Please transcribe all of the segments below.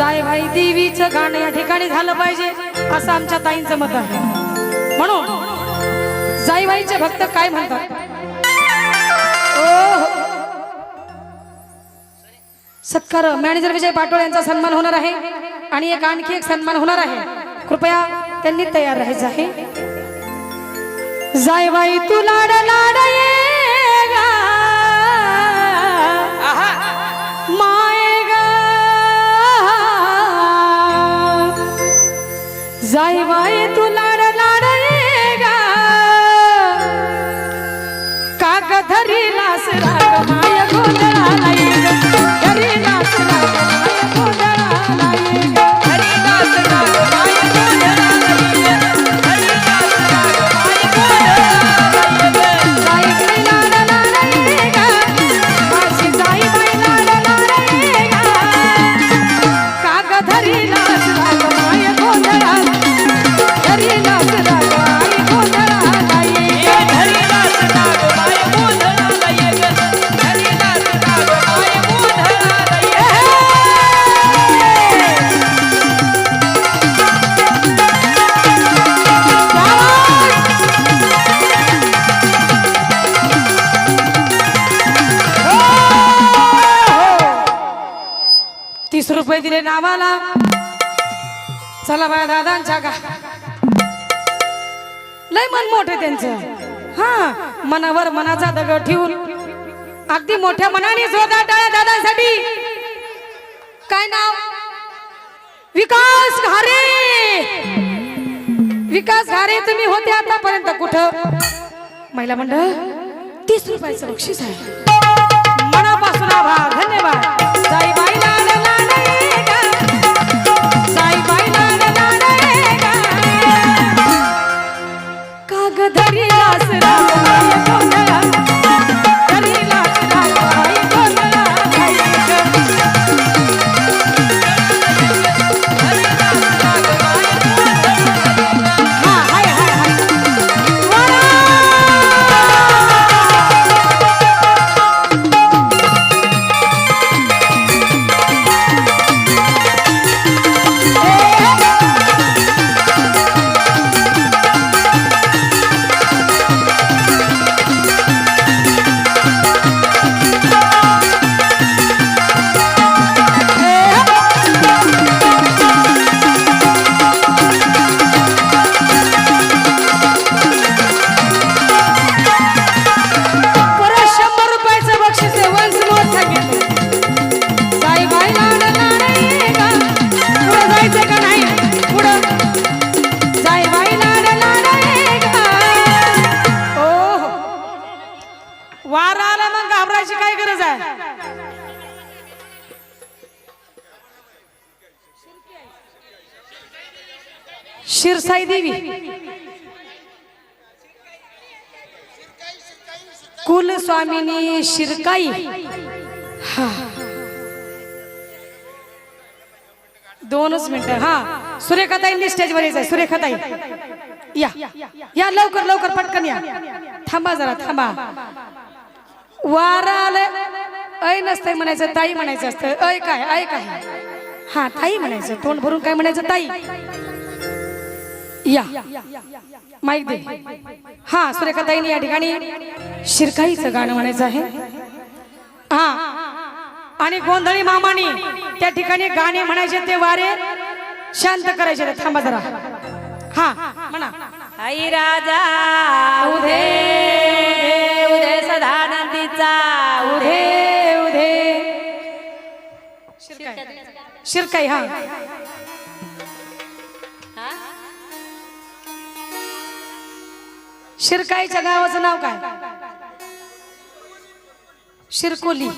जाय भाई देवीचं गाणं या ठिकाणी झालं पाहिजे असं आमच्या ताईंचं मत आहे. म्हणून जाईबाईचे भक्त काय म्हणतात? सत्कार मॅनेजर विजय पाटोळ यांचा सन्मान होणार आहे आणि एक आणखी एक सन्मान होणार आहे. कृपया त्यांनी तयार राहायचं आहे. जायबाई तू लाड लाड जायबाई रुपये दिले नावाला. चला बाया दादांच्या गा लय मन मोठे त्यांचं. हा मनावर मनाचा दगड ठेवून. अगदी मोठ्या मनाने जोरदार टाळ्या दादांसाठी. काय नाव? विकास घारे. विकास घारे तुम्ही होते आतापर्यंत कुठं? महिला मंडळ तीस रुपयाचं बक्षीस आहे. मनापासून आभार धन्यवाद. शिरसाई देवी. कुल स्वामिनी शिरकाई. हा. दोनच मिनिटं. हा. सुरेखाताईंनी स्टेजवर यायचंय. सुरेखाताई. या. या. लवकर लवकर पटकन या. थांबा जरा थांबा. वारा आलं ऐ नसतंय म्हणायचं ताई म्हणायचं असतं. ऐ काय ऐ काय. हा ताई म्हणायचं. तोंड भरून काय म्हणायचं ताई? या. माईक दे. हा सुरेखाताईने या ठिकाणी शिरकाईचं गाणं म्हणायचं आहे. हा. आणि गोंधळी मामानी त्या ठिकाणी गाणे म्हणायचे ते वारे शांत करायचे. थांबा जरा. हा म्हणा. आई राजा उधे उधे सदानंदीचा उधे उधे. उधे शिरकाई हा. शिरकाईच्या गावाचं नाव काय? शिरकोली.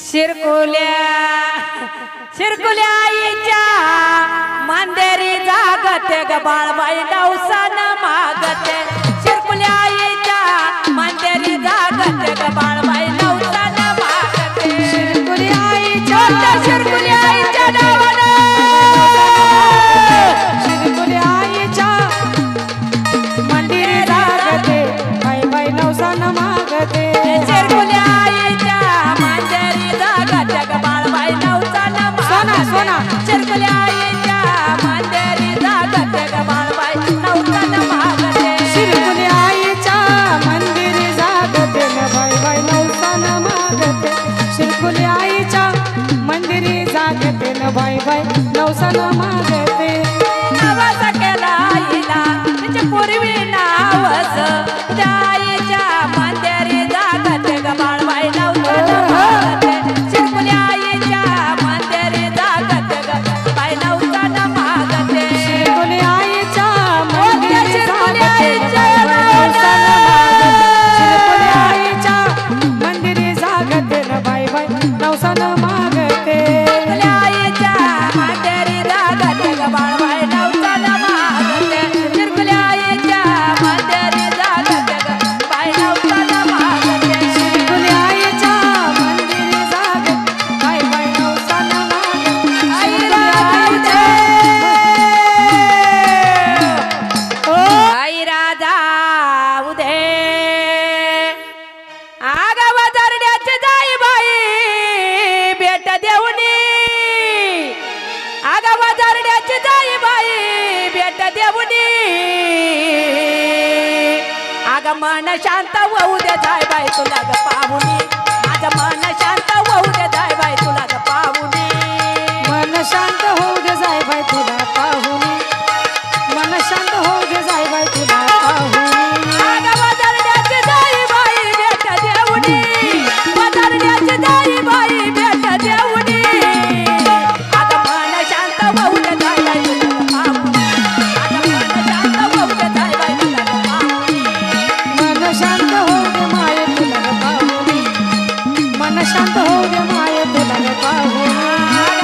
शिरकोल्या शिरकुल्या आईच्या मांदेरी जागत ग बाळबाई डावसान मागत. शिरकुल्या आईच्या मांदेरी जागत ग बाळ vai, não usa na madeira. मन शांत होऊ दे जाय बाय तुला ग पाहुणी. माझं मन शांत होऊ दे जाय बाय तुला ग पाहुणी. मन शांत होऊ दे जाय बाय तुला पाहुनी मन शांत हो गया माया तो तुला पाहू हो